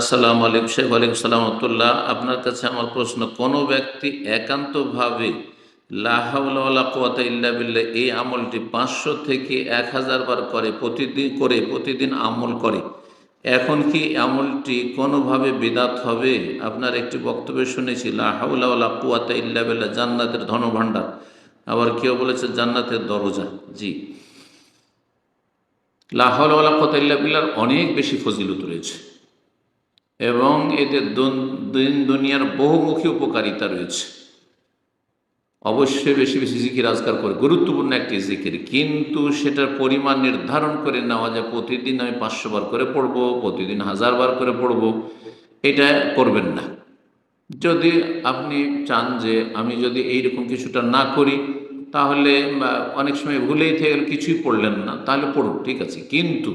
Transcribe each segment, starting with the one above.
আসসালামু আলাইকুম, শেখ ওয়ালাইকুম সালামতুল্লাহ আপনার কাছে আমার প্রশ্ন, কোনো ব্যক্তি একান্তভাবে লাহাউলা কোয়াতা ইল্লা বিল্লাহ এই আমলটি পাঁচশো থেকে এক হাজার বার করে প্রতিদিন করে, প্রতিদিন আমল করে, এখন কি আমলটি কোনোভাবে বিদাত হবে? আপনার একটি বক্তব্য শুনেছি লাহাউলা কুয়াতা ইল্লা বিল্লাহ, জান্নাতের ধনভাণ্ডার। আবার কেউ বলেছে জান্নাতের দরজা, জি। লাহাউলা কোয়াতা ইল্লা বিল্লাহর অনেক বেশি ফজিলত রয়েছে। এবং এতে দুন- দিন দুনিয়ার বহুমুখী উপকারিতা রয়েছে। অবশ্যই বেশি বেশি জিকির আজকার করে। গুরুত্বপূর্ণ একটি জিকির। কিন্তু সেটার পরিমাণ নির্ধারণ করে নেওয়া যায়। প্রতিদিন আমি পাঁচশো বার করে পড়ব, প্রতিদিন হাজার বার করে পড়ব। এটা করবেন না। যদি আপনি চান যে আমি যদি এইরকম কিছুটা না করি, তাহলে অনেক সময় ভুলেই থেকে কিছুই পড়লেন না। তাহলে পড়ুন, ঠিক আছে। কিন্তু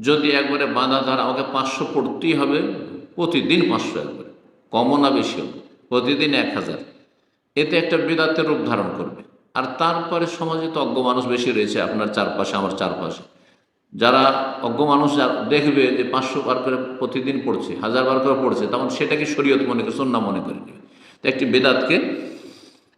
যদি একবারে বাঁধা ধার আমাকে পাঁচশো পড়তেই হবে প্রতিদিন পাঁচশো একবারে কমও না বেশি হবে প্রতিদিন এক হাজার। এতে একটা বেদাতের রূপ ধারণ করবে। আর তারপরে সমাজে তো অজ্ঞ মানুষ বেশি রয়েছে, আপনার চারপাশে, আমার চারপাশে। যারা অজ্ঞ মানুষ দেখবে যে পাঁচশো বার করে প্রতিদিন পড়ছে, হাজার বার করে পড়ছে, তখন সেটাকে শরীয়ত মনে করে সন্না মনে করে নেবে। তো একটি বেদাতকে,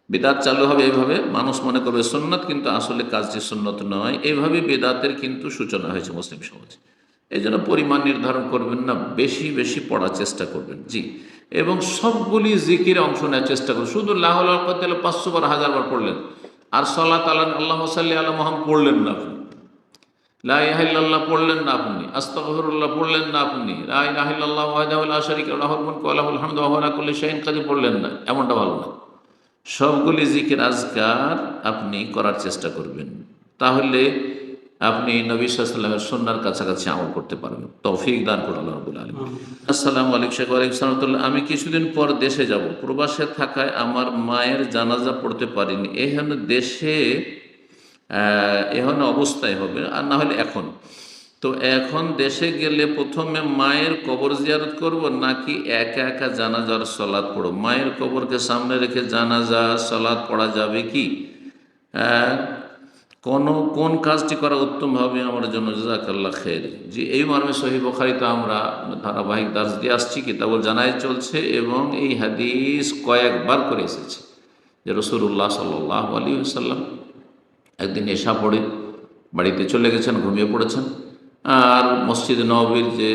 বেদাত চালু হবে এইভাবে, মানুষ মনে করবে সুন্নত, কিন্তু আসলে কাজটি সুন্নত নয়। এইভাবে বেদাতের কিন্তু সূচনা হয়েছে মুসলিম সমাজে। এই জন্য পরিমাণ নির্ধারণ করবেন না, বেশি বেশি পড়ার চেষ্টা করবেন। জি। এবং সবগুলি জিকিরে অংশ নেওয়ার চেষ্টা করুন। শুধু লাহুল হলে পাঁচশো বার হাজার বার পড়লেন। আর সল্লাহ তাল্লাহ আল্লাহ সাল্লি আল্লাহ মহাম পড়লেন না আপনি। লাহিল্লাহ পড়লেন না আপনি। আস্তফরুল্লাহ পড়লেন না আপনি। লাহিল্লাহ ওয়াহিদাহুল্লাহ শরিক আল্লাহুল মুলক আল্লাহুল হামদ কুল্লি শাইইন কাদি পড়লেন না। এমনটা ভালো না। সবগুলি জিকির আজকার আপনি করার চেষ্টা করবেন। তাহলে আপনি নবী সাল্লামের সন্ন্যার কাছাকাছি আমল করতে পারবেন। তৌফিক দান করুন আল্লাহ রবুল আলম আসসালামু আলাইকুম শেখ ওয়ালাইকুম সালামতুল্লাহ আমি কিছুদিন পর দেশে যাব। প্রবাসে থাকায় আমার মায়ের জানাজা পড়তে পারিনি। এখানে দেশে এখন অবস্থায় হবে আর না হলে এখন। তো এখন দেশে গেলে প্রথমে মায়ের কবর জিয়ারত করব নাকি একা একা জানাজার সলাদ পড়ব? মায়ের কবরকে সামনে রেখে জানাজা সলাদ পড়া যাবে কি? কোন কোন কাজটি করা উত্তম হবে আমার জন্য? জাজাকাল্লাহ খের জি, এই মর্মে সহি বখারিতে আমরা ধারাবাহিক দাস দিয়ে আসছি, কিতাবুল জানাই চলছে এবং এই হাদিস কয়েকবার করে এসেছে যে রসুল্লাহ সাল্লাহ আলী সাল্লাম একদিন এশা পড়ে, বাড়িতে চলে গেছেন, ঘুমিয়ে পড়েছেন। আর মসজিদ নবীর যে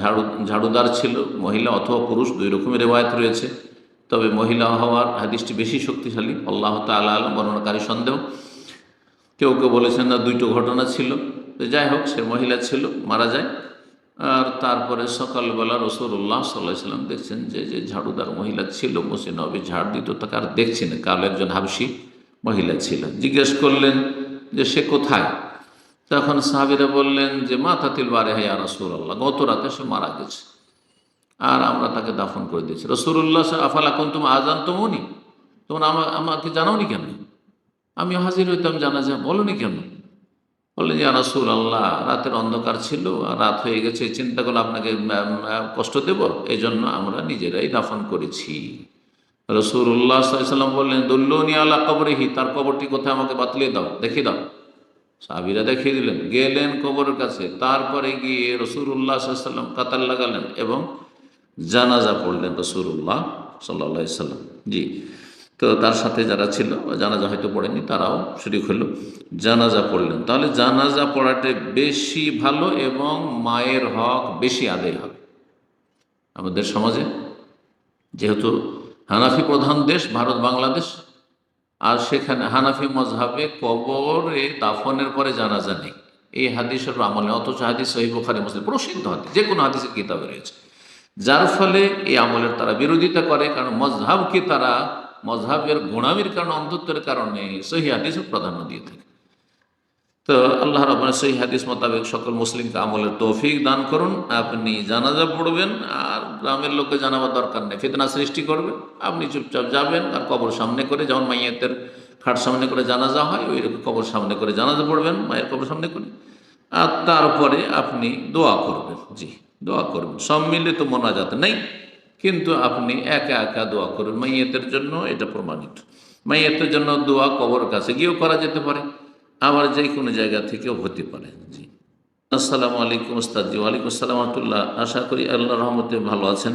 ঝাড়ু, ঝাড়ুদার ছিল, মহিলা অথবা পুরুষ, দুই রকমের রেওয়ায়ত রয়েছে। তবে মহিলা হওয়ার হাদিসটি বেশি শক্তিশালী, আল্লাহ তালা আলম বর্ণনাকারী সন্দেহ। কেউ কেউ বলেছেন না দুইটো ঘটনা ছিল। যাই হোক, সে মহিলা ছিল, মারা যায়। আর তারপরে সকালবেলা রসুল্লাহ সাল্লাহ সাল্লাম দেখছেন যে যে ঝাড়ুদার মহিলা ছিল, মসজিদ নবী ঝাড় দিত, তাকে আর দেখছি না। কাল একজন হাবসি মহিলা ছিল। জিজ্ঞেস করলেন যে, সে কোথায়? তখন সাহাবিরা বললেন যে মাতাতিল বারে হ্যাঁ রসুল আল্লাহ গত রাতে সে মারা গেছে। আর আমরা তাকে দাফন করে দিয়েছি। রসুল্লাহ আফালা কোন তুমি আজান তো মনি তখন আমা- আমাকে জানাওনি কেন? আমি হাজির হইতাম জানা যা বলনি কেন? বললেন যে রাসুল আল্লাহ রাতের অন্ধকার ছিল আর রাত হয়ে গেছে চিন্তা করলে আপনাকে কষ্ট দেব? এই জন্য আমরা নিজেরাই দাফন করেছি। রসুল্লাহ সাল্লাম বললেন, দুল্লনি আল্লাহ কবরেহি, তার কবরটি কোথায় আমাকে বাতলিয়ে দাও দেখিয়ে দাও। সাবিরা দেখিয়ে দিলেন, গেলেন কবরের কাছে। তারপরে গিয়ে রসুল্লাহ সাল্লাম কাতার লাগালেন এবং জানাজা পড়লেন রসুল্লাহ সাল্লা সাল্লাম। জি। তো তার সাথে যারা ছিল জানাজা হয়তো পড়েনি, তারাও শরিক হলো জানাজা পড়লেন। তাহলে জানাজা পড়াটা বেশি ভালো এবং মায়ের হক বেশি আদায় হবে। আমাদের সমাজে যেহেতু হানাফি প্রধান দেশ, ভারত, বাংলাদেশ, আর সেখানে হানাফি মজহাবে কবরে দাফনের পরে জানাজা নেই। এই হাদিসের আমলে, অথচ হাদিস সহি বুখারী, মুসলিম, প্রসিদ্ধ হাদিস যে কোনো হাদিসের কিতাবে রয়েছে। যার ফলে এই আমলের তারা বিরোধিতা করে, কারণ মজহাবকে তারা মজহাবের গুণামির কারণে, অন্ধত্বের কারণে সহি হাদিসের প্রাধান্য দিয়ে থাকে। তো আল্লাহ রহমান সহি হাদিস মোতাবেক সকল মুসলিমকে আমলের তৌফিক দান করুন। আপনি জানাজা পড়বেন আর গ্রামের লোককে জানাবার দরকার নেই। ফিতনা সৃষ্টি করবে। আপনি চুপচাপ যাবেন আর কবর সামনে করে যেমন মাইয়াতের খাট সামনে করে জানাজা হয় ওই কবর সামনে করে জানাজা পড়বেন, মায়ের কবর সামনে করে। আর তারপরে আপনি দোয়া করবেন। জি, দোয়া করবেন। সব মিলে তো মোনাজাত নেই। কিন্তু আপনি একা একা দোয়া করুন। মাইয়াতের জন্য এটা প্রমাণিত। মাইয়াতের জন্য দোয়া কবর কাছে গিয়েও করা যেতে পারে, আবার যে কোনো জায়গা থেকেও হতে পারে। জি। আসসালামু আলাইকুম উস্তাদজি ওয়ালাইকুম আসসালাম রহমতুল্লাহ। আশা করি আল্লাহ রহমতে ভালো আছেন,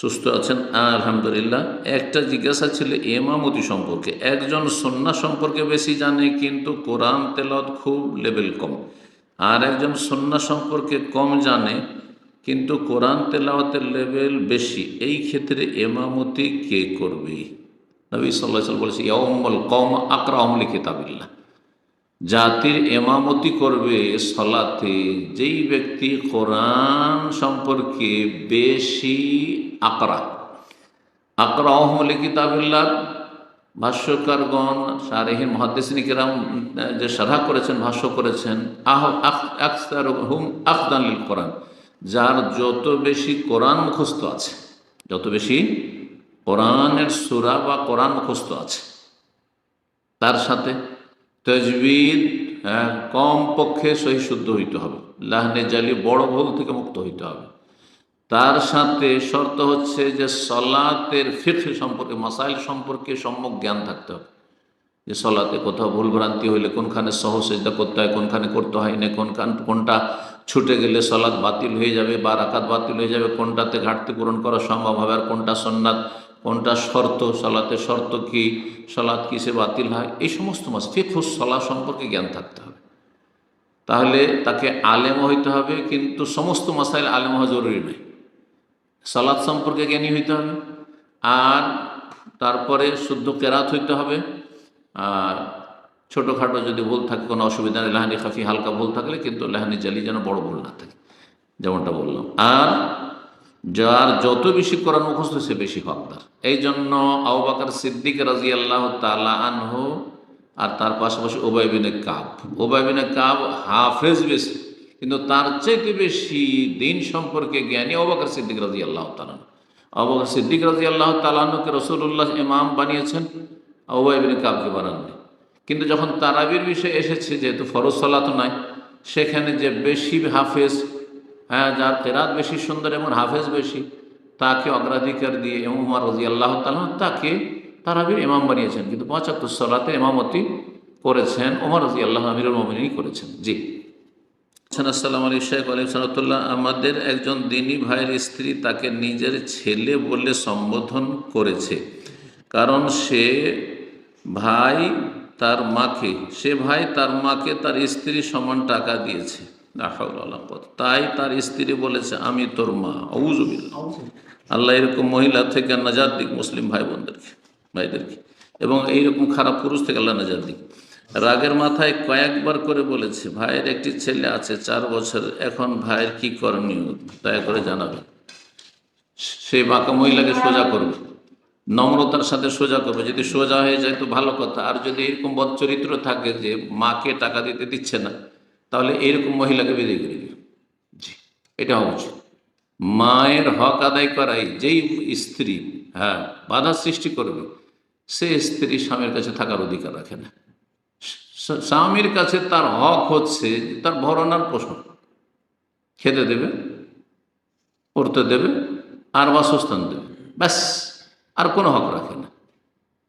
সুস্থ আছেন। আলহামদুলিল্লাহ, একটা জিজ্ঞাসা ছিল এমামতি সম্পর্কে। একজন সন্না সম্পর্কে বেশি জানে, কিন্তু কোরআন তেলত খুব লেভেল কম। আর একজন সন্না সম্পর্কে কম জানে কিন্তু কোরআন তেলাওয়াতের লেভেল বেশি। এই ক্ষেত্রে এমামতি কে করবে? নবী সাল্লাহ বলেছে ইয়মল কম আকরাহমলি কিতাবিল্লাহ জাতির এমামতি করবে সলাতে। যেই ব্যক্তি কোরআন সম্পর্কে বেশি আকরা আকরা অহমলি কিতাবিল্লার ভাষ্যকারগণ, সারেহীন মহাদ্দেশনিকেরাম যে সাধা করেছেন, ভাষ্য করেছেন, আহ, আখ আখতার হুম আফদানিল কোরআন। যার যত বেশি কোরআন মুখস্থ আছে যত বেশি কোরআনের সুরা বা কোরআন মুখস্থ আছে তার সাথে তজবিদ হ্যাঁ, কম পক্ষে সহি শুদ্ধ হইতে হবে লাহনে জালি বড় ভুল থেকে মুক্ত হইতে হবে। তার সাথে শর্ত হচ্ছে যে সলাতের ফিফ সম্পর্কে মাসাইল সম্পর্কে সম্যক জ্ঞান থাকতে হবে। যে সলাতে কোথাও ভুল ভ্রান্তি হইলে কোনখানে সহসেজদা করতে হয় কোনখানে করতে হয় না কোনখান কোনটা ছুটে গেলে সলাদ বাতিল হয়ে যাবে, বা রাকাত বাতিল হয়ে যাবে, কোনটাতে ঘাটতি পূরণ করা সম্ভব হবে আর কোনটা সন্ন্যাত কোনটা শর্ত সলাতে শর্ত কি, সলাৎ কিসে বাতিল হয়, এই সমস্ত মাস ফিকুস সলা সম্পর্কে জ্ঞান থাকতে হবে। তাহলে তাকে আলেম হইতে হবে, কিন্তু সমস্ত মাসাইল আলেম হওয়া জরুরি নয়। সলাৎ সম্পর্কে জ্ঞানী হইতে হবে, আর তারপরে শুদ্ধ কেরাত হইতে হবে, আর ছোটোখাটো যদি ভুল থাকে, কোনো অসুবিধা নেই। লেহানি খাফি হালকা ভুল থাকলে কিন্তু লেহানি জালি যেন বড় ভুল না থাকে। যেমনটা বললাম। আর যার যত বেশি কোরআন মুখস্থ, সে বেশি হকদার। এই জন্য আউবাকার সিদ্দিক রাজি আল্লাহ তালা আনহু আর তার পাশাপাশি ওবাইবিনে কাব। ওবাইবিনে কাব হাফেজ বেশি, কিন্তু তার চাইতে বেশি দিন সম্পর্কে জ্ঞানী অবাকার সিদ্দিক রাজি আল্লাহ তালান অবাকার সিদ্দিক রাজি আল্লাহ তালানুকে রসুল্লাহ ইমাম বানিয়েছেন। ওবাইবিনে কাবকে বানাননি। কিন্তু যখন তারাবির বিষয়ে এসেছে, যেহেতু ফরজ সলাত নয় সেখানে যে বেশি হাফেজ হ্যাঁ যার তেরাত বেশি সুন্দর এবং হাফেজ বেশি, তাকে অগ্রাধিকার দিয়ে উমার রাজি আল্লাহ তালাহ তাকে তারাবির ইমাম বানিয়েছেন। কিন্তু পঁচাত্তর সালাতে ইমামতি করেছেন ওমর রাজি আল্লাহ আমিরুল মমিনী করেছেন। জি। আচ্ছা আসসালামু আলাইকুম, শেখ আলিম সালাতুল্লাহ আমাদের একজন দিনী ভাইয়ের স্ত্রী তাকে নিজের ছেলে বলে সম্বোধন করেছে। কারণ সে ভাই তার মাকে, সে ভাই তার মাকে তার স্ত্রী সমান টাকা দিয়েছে। তাই তার স্ত্রী বলেছে, আমি তোর মা। অউজুবিল্লাহ আল্লাহ এরকম মহিলা থেকে নাজার দিক মুসলিম ভাই বোনদেরকে ভাইদেরকে। এবং এইরকম খারাপ পুরুষ থেকে আল্লাহ নাজার দিক। রাগের মাথায় কয়েকবার করে বলেছে, ভাইয়ের একটি ছেলে আছে, চার বছর। এখন ভাইয়ের কি করণীয়? দয়া করে জানাবে সেই বাঁকা মহিলাকে সোজা করবে। নম্রতার সাথে সোজা করবে। যদি সোজা হয়ে যায় তো ভালো কথা। আর যদি এরকম বদচরিত্র থাকে যে মাকে টাকা দিতে দিচ্ছে না, তাহলে এরকম মহিলাকে বেরিয়ে করে দিবে জি, এটা হওয়া মায়ের হক আদায় করাই যেই স্ত্রী হ্যাঁ বাধা সৃষ্টি করবে, সে স্ত্রী স্বামীর কাছে থাকার অধিকার রাখে না। স্বামীর কাছে তার হক হচ্ছে তার ভরণার পোষণ। খেতে দেবে, পড়তে দেবে, আর বাসস্থান দেবে। ব্যাস। আর কোনো হক রাখে না।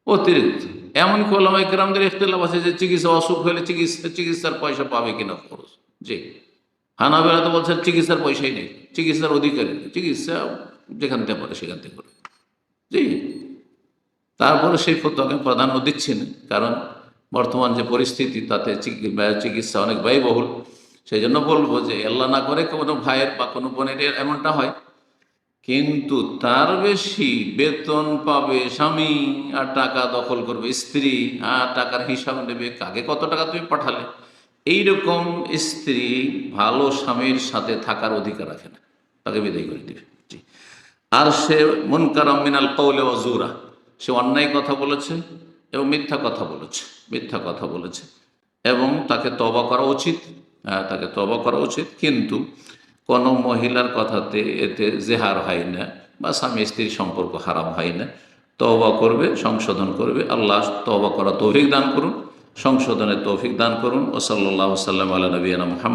অতিরিক্ত। এমন কোলামাই কেরামদের ইখতলাফ আছে যে চিকিৎসা অসুখ হলে চিকিৎসা, চিকিৎসার পয়সা পাবে কিনা খরচ? জি। হানাবেলা তো বলছেন চিকিৎসার পয়সাই নেই, চিকিৎসার অধিকারী নেই, চিকিৎসা যেখান থেকে পারে সেখান থেকে করে জি। তারপরে সেই ফতোয়াকে প্রাধান্য দিচ্ছি না, কারণ বর্তমান যে পরিস্থিতি তাতে চিকি- চিকিৎসা অনেক ব্যয়বহুল। সেই জন্য বলব যে আল্লাহ না করে কোনো ভাইয়ের বা কোনো বোনের এমনটা হয় কিন্তু তার বেশি বেতন পাবে স্বামী আর টাকা দখল করবে স্ত্রী। আর টাকার হিসাব নেবে কাকে কত টাকা তুমি পাঠালে। এইরকম স্ত্রী ভালো স্বামীর সাথে থাকার অধিকার রাখে না। তাকে বিদায় করে দিবে। আর সে মুনকার মিনাল কৌলে ও জুরা। সে অন্যায় কথা বলেছে এবং মিথ্যা কথা বলেছে। মিথ্যা কথা বলেছে এবং তাকে তবা করা উচিত। হ্যাঁ, তাকে তবা করা উচিত। কিন্তু কোনো মহিলার কথাতে এতে জেহার হয় না বা স্বামী স্ত্রীর সম্পর্ক হারাম হয় না। তওবা করবে, সংশোধন করবে। আল্লাহ তওবা করা তৌফিক দান করুন সংশোধনে তৌফিক দান করুন। ও সাল্লাহ সাল্লাম আল্লাহ নবীনা মোহাম্মদ।